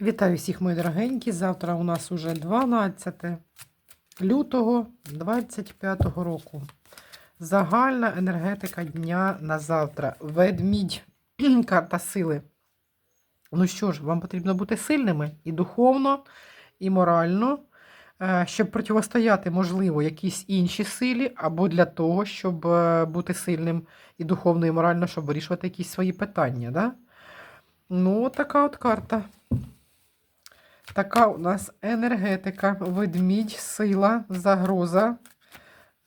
Вітаю всіх, мої дорогенькі. Завтра у нас уже 12 лютого 25 року. Загальна енергетика дня на завтра. Ведмідь, карта сили. Ну що ж, вам потрібно бути сильними і духовно, і морально, е, щоб протистояти, можливо, якійсь іншій силі, або для того, щоб е, бути сильним і духовно, і морально, щоб вирішувати якісь свої питання. Да? Ну, така от карта. Така у нас енергетика, ведмідь, сила, загроза, е,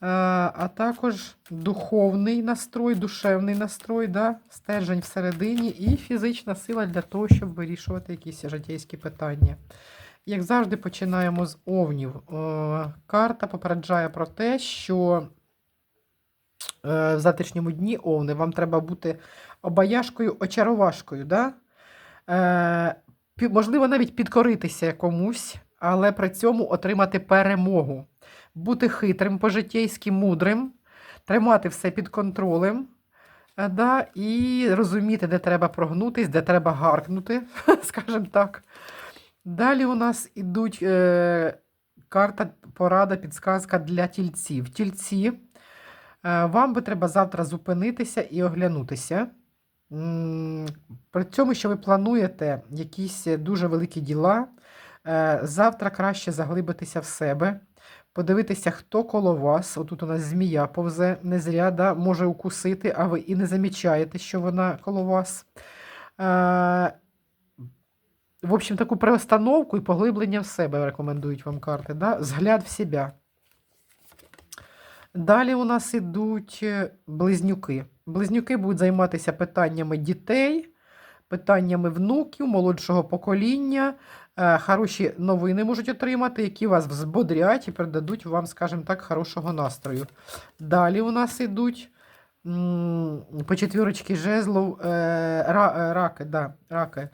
а також духовний настрой, душевний настрой, да? стержень всередині і фізична сила для того, щоб вирішувати якісь життєйські питання. Як завжди, починаємо з овнів. Е, Карта попереджає про те, що е, в завтрашньому дні овни вам треба бути обаяшкою, очаровашкою. Да? Можливо, навіть підкоритися комусь, але при цьому отримати перемогу, бути хитрим, по-життєйськи мудрим, тримати все під контролем. е, Да, і розуміти, де треба прогнутись, де треба гаркнути, скажімо так. Далі у нас ідуть е, карта, порада, підсказка для тільців. Тільці, е, вам би треба завтра зупинитися і оглянутися. При цьому, що ви плануєте якісь дуже великі діла, е, завтра краще заглибитися в себе, подивитися, хто коло вас. Отут у нас змія повзе, не зря да, може укусити, а ви і не замічаєте, що вона коло вас. Е, В общем, таку перестановку і поглиблення в себе рекомендують вам карти. Да? Взгляд в себе. Далі у нас ідуть е, близнюки. Близнюки будуть займатися питаннями дітей, питаннями внуків, молодшого покоління. Е, Хороші новини можуть отримати, які вас взбодрять і придадуть вам, скажімо так, хорошого настрою. Далі у нас йдуть по четвірочці жезлов, е, е, раки, да, раки.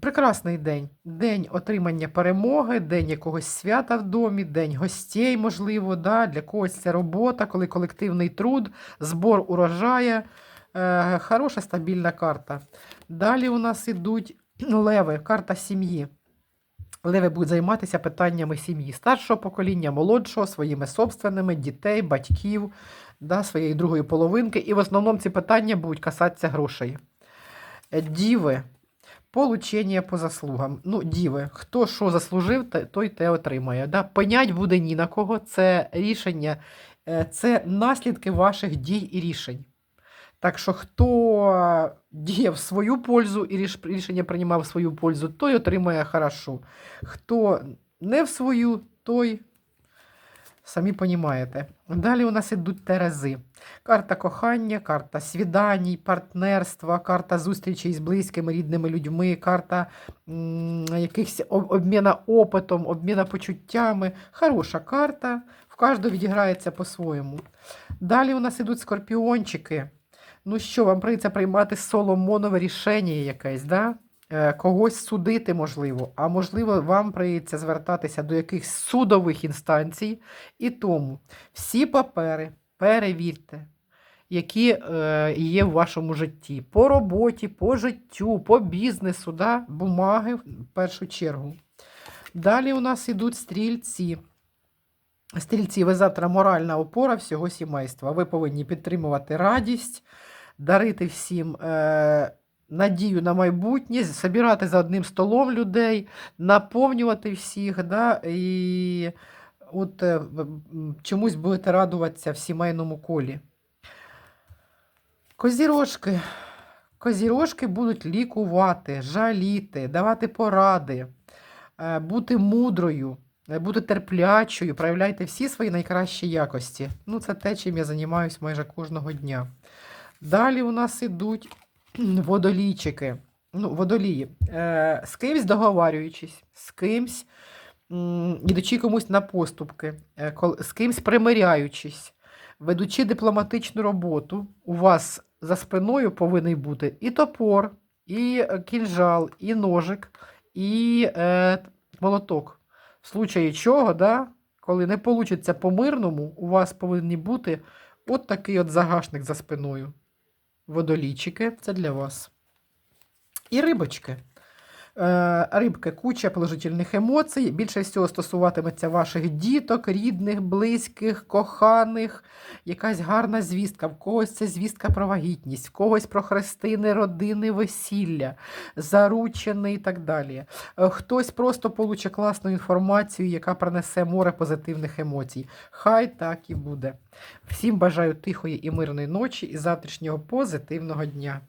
Прекрасний день. День отримання перемоги, день якогось свята в домі, день гостей, можливо, да? для когось це робота, коли колективний труд, збор урожаю. Е, хороша стабільна карта. Далі у нас ідуть леви, карта сім'ї. Леви будуть займатися питаннями сім'ї, старшого покоління, молодшого, своїми собственними, дітей, батьків, да, своєї другої половинки. І в основному ці питання будуть касатися грошей. Е, Діви. Получення по заслугам. Ну, діви, хто що заслужив, той те отримає. Да? Пенять буде ні на кого. Це рішення, е, це наслідки ваших дій і рішень. Так що, хто діяв в свою пользу і рішення приймав в свою пользу, той отримає хорошо. Хто не в свою, той самі понімаєте. Далі у нас ідуть терези. Карта кохання, карта свіданій, партнерства, карта зустрічей з близькими рідними людьми, карта якихось обміна опитом, обміна почуттями. Хороша карта, в кожного відіграється по-своєму. Далі у нас ідуть скорпіончики. Ну що, вам прийдеться приймати соломонове рішення якесь, да? Е, когось судити можливо, а можливо, вам прийдеться звертатися до якихось судових інстанцій. І тому всі папери перевірте, які е, є в вашому житті. По роботі, по життю, по бізнесу, да? бумаги в першу чергу. Далі у нас ідуть стрільці. Стрільці, ви завтра моральна опора всього сімейства. Ви повинні підтримувати радість, дарити всім е, надію на майбутнє, збирати за одним столом людей, наповнювати всіх. Да? І от е, чомусь будете радуватися в сімейному колі. Козірожки. Козірожки будуть лікувати, жаліти, давати поради, е, бути мудрою, е, бути терплячою, проявляйте всі свої найкращі якості. Ну, це те, чим я займаюся майже кожного дня. Далі у нас ідуть водолійчики. Ну, водолії. Е, з кимсь договарюючись, з кимсь ідучи комусь на поступки, е, з кимсь примиряючись, ведучи дипломатичну роботу, у вас за спиною повинен бути і топор, і кінжал, і ножик, і е, молоток. В случаї чого, да, коли не вийде по-мирному, у вас повинні бути от такий от загашник за спиною. Водолійчики, це для вас. І рибочки. Е, Рибки, куча положительних емоцій. Більше всього стосуватиметься ваших діток, рідних, близьких, коханих. Якась гарна звістка. В когось це звістка про вагітність, в когось про хрестини, родини, весілля, заручений і так далі. Е, Хтось просто получить класну інформацію, яка принесе море позитивних емоцій. Хай так і буде. Всім бажаю тихої і мирної ночі і завтрашнього позитивного дня.